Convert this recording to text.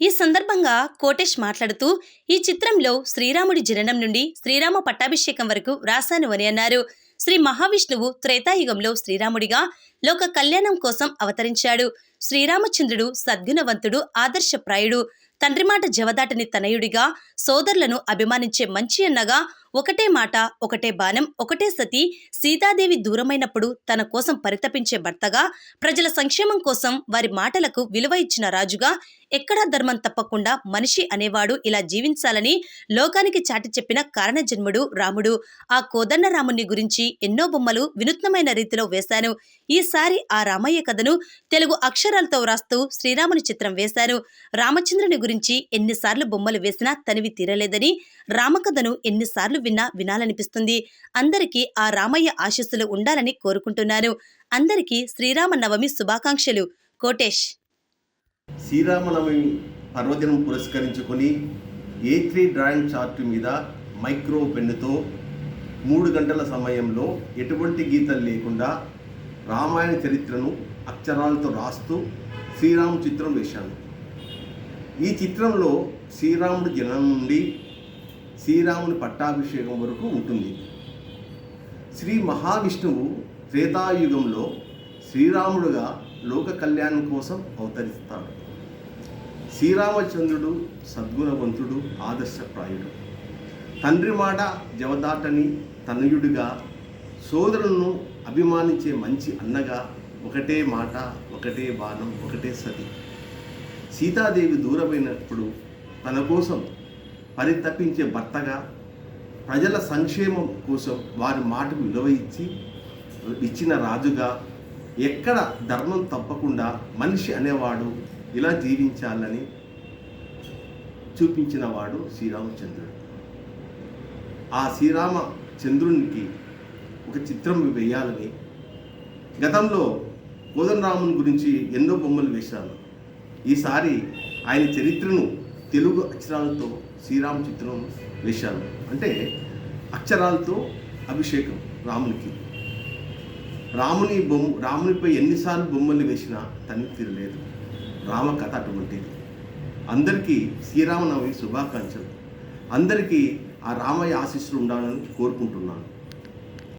ఈ సందర్భంగా కోటేష్ మాట్లాడుతూ ఈ చిత్రంలో శ్రీరాముడి జననం నుండి శ్రీరామ పట్టాభిషేకం వరకు రాశాను అని అన్నారు. శ్రీ మహావిష్ణువు త్రేతాయుగంలో శ్రీరాముడిగా లోక కళ్యాణం కోసం అవతరించాడు. శ్రీరామచంద్రుడు సద్గుణవంతుడు ఆదర్శప్రాయుడు. తండ్రి మాట జవదాటని తనయుడిగా సోదరులను అభిమానించే మంచి అన్నగా ఒకటే మాట ఒకటే బాణం ఒకటే సతి సీతాదేవి దూరమైనప్పుడు తన కోసం పరితపించే భర్తగా ప్రజల సంక్షేమం కోసం వారి మాటలకు విలువ ఇచ్చిన రాజుగా ఎక్కడా ధర్మం తప్పకుండా మనిషి అనేవాడు ఇలా జీవించాలని లోకానికి చాటి చెప్పిన కారణజన్ముడు రాముడు. ఆ కోదన్న రాముని గురించి ఎన్నో బొమ్మలు వినూత్నమైన రీతిలో వేశాను. ఈ ఈసారి ఆ రామయ్య కథను తెలుగు అక్షరాలతో వ్రాస్తూ శ్రీరాముని చిత్రం వేశాను రామచంద్రుని గురించి ఎన్నిసార్లు బొమ్మలు వేసినా తనివి తీరలేదని రామకథను ఎన్నిసార్లు విన్నా వినాలనిపిస్తుంది. అందరికీ ఆ రామయ్య ఆశీస్సులు ఉండాలని కోరుకుంటున్నాను అందరికీ శ్రీరామ నవమి శుభాకాంక్షలు. కోటేష్. శ్రీరామనవమి పర్వదినం పురస్కరించుకొని ఏ త్రీ డ్రాయింగ్ చార్ట్ మీద మైక్రో పెన్నుతో మూడు గంటల సమయంలో ఎటువంటి గీతలు లేకుండా రామాయణ చరిత్రను అక్షరాలతో రాస్తూ శ్రీరాము చిత్రం వేశాను ఈ చిత్రంలో శ్రీరాముడి జనం నుండి శ్రీరాముని పట్టాభిషేకం వరకు ఉంటుంది. శ్రీ మహావిష్ణువు త్రేతాయుగంలో శ్రీరాముడుగా లోక కళ్యాణం కోసం అవతరిస్తాడు. శ్రీరామచంద్రుడు సద్గుణవంతుడు ఆదర్శప్రాయుడు. తండ్రి మాట జవదాటని తనయుడిగా సోదరులను అభిమానించే మంచి అన్నగా ఒకటే మాట ఒకటే బాణం ఒకటే సతి. సీతాదేవి దూరమైనప్పుడు తన కోసం పరితపించే భర్తగా ప్రజల సంక్షేమం కోసం వారి మాటకు విలువ ఇచ్చి ఇచ్చిన రాజుగా ఎక్కడ ధర్మం తప్పకుండా మనిషి అనేవాడు ఇలా జీవించాలని చూపించిన వాడు శ్రీరామచంద్రుడు. ఆ శ్రీరామ చంద్రునికి ఒక చిత్రం వేయాలని గతంలో కోదండరాముని గురించి ఎన్నో బొమ్మలు వేశాను. ఈసారి ఆయన చరిత్రను తెలుగు అక్షరాలతో శ్రీరామ చిత్రం వేశాను. అంటే అక్షరాలతో అభిషేకం రామునికి. రాముని బొమ్మ రామునిపై ఎన్నిసార్లు బొమ్మలు వేసినా తనివి తీరలేదు. రామ కథ అటువంటిది. అందరికీ శ్రీరామనవమి శుభాకాంక్షలు. అందరికీ ఆ రామయ్య ఆశీస్సులు ఉండాలని కోరుకుంటున్నాను.